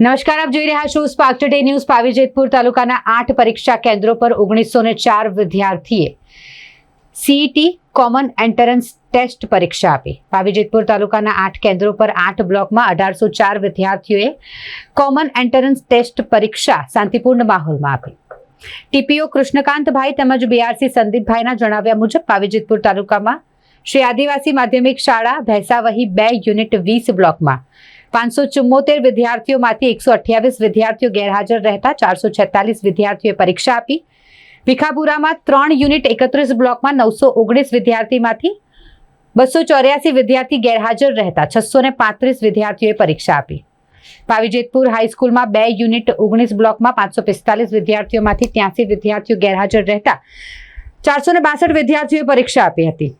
નમસ્કાર, આપ જોઈ રહ્યા છો સ્પાર્ક ટુડે ન્યૂઝ પાવીજેતપુર તાલુકાના આઠ પરીક્ષા કેન્દ્રો પર ઓગણીસો ને ચાર વિદ્યાર્થીએ સીઈટી કોમન એન્ટરન્સ ટેસ્ટ પરીક્ષા આપી. પાવીજેતપુર તાલુકાના આઠ કેન્દ્રો પર આઠ બ્લોકમાં અઢારસો ચાર વિદ્યાર્થીઓએ કોમન એન્ટરન્સ ટેસ્ટ પરીક્ષા શાંતિપૂર્ણ માહોલમાં આપી. ટીપીઓ કૃષ્ણકાંતભાઈ તેમજ બીઆરસી સંદીપભાઈના જણાવ્યા મુજબ પાવીજેતપુર તાલુકામાં શ્રી આદિવાસી માધ્યમિક શાળા, ભેંસાવહી બે યુનિટ વીસ બ્લોકમાં પાંચસો ચુમ્મોતેર વિદ્યાર્થીઓમાંથી એકસો અઠ્યાવીસ વિદ્યાર્થીઓ ગેરહાજર રહેતા, ચારસો છેતાલીસ વિદ્યાર્થીઓએ પરીક્ષા આપી. ભીખાપુરામાં ત્રણ યુનિટ એકત્રીસ બ્લોકમાં નવસો ઓગણીસ વિદ્યાર્થીમાંથી બસો ચોર્યાસી વિદ્યાર્થી ગેરહાજર રહેતા, છસો ને પાંત્રીસ વિદ્યાર્થીઓએ પરીક્ષા આપી. પાવીજેતપુર હાઈસ્કૂલમાં બે યુનિટ ઓગણીસ બ્લોકમાં પાંચસો પિસ્તાલીસ વિદ્યાર્થીઓમાંથી ત્યાંસી વિદ્યાર્થીઓ ગેરહાજર રહેતા, ચારસો ને બાસઠ વિદ્યાર્થીઓએ પરીક્ષા આપી હતી.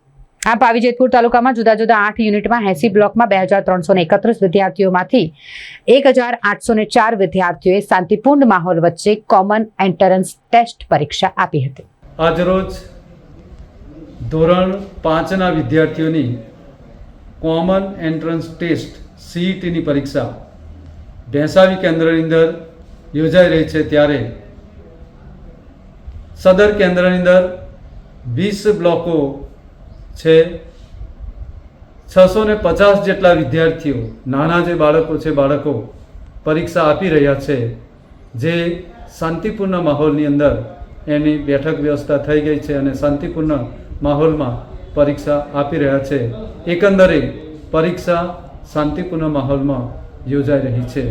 આ પાવીજેતપુર તાલુકામાં જુદા જુદા આઠ યુનિટમાં એસી બ્લોકમાં બે હજાર ત્રણસો ને એકત્રીસ વિદ્યાર્થીઓમાંથી એક હજાર આઠસો ને ચાર વિદ્યાર્થીઓએ શાંતિપૂર્ણ માહોલ વચ્ચે કોમન એન્ટરન્સ ટેસ્ટ પરીક્ષા આપી હતી. આજરોજ ધોરણ પાંચના વિદ્યાર્થીઓની કોમન એન્ટ્રન્સ ટેસ્ટ સીઈટીની પરીક્ષા ભેંસાવી કેન્દ્રની અંદર યોજાઈ રહી છે ત્યારે સદર કેન્દ્રની અંદર વીસ બ્લોકો છે. છસો ને પચાસ જેટલા વિદ્યાર્થીઓ, નાના જે બાળકો છે, બાળકો પરીક્ષા આપી રહ્યા છે, જે શાંતિપૂર્ણ માહોલની અંદર એની બેઠક વ્યવસ્થા થઈ ગઈ છે અને શાંતિપૂર્ણ માહોલમાં પરીક્ષા આપી રહ્યા છે. એકંદરે પરીક્ષા શાંતિપૂર્ણ માહોલમાં યોજાઈ રહી છે.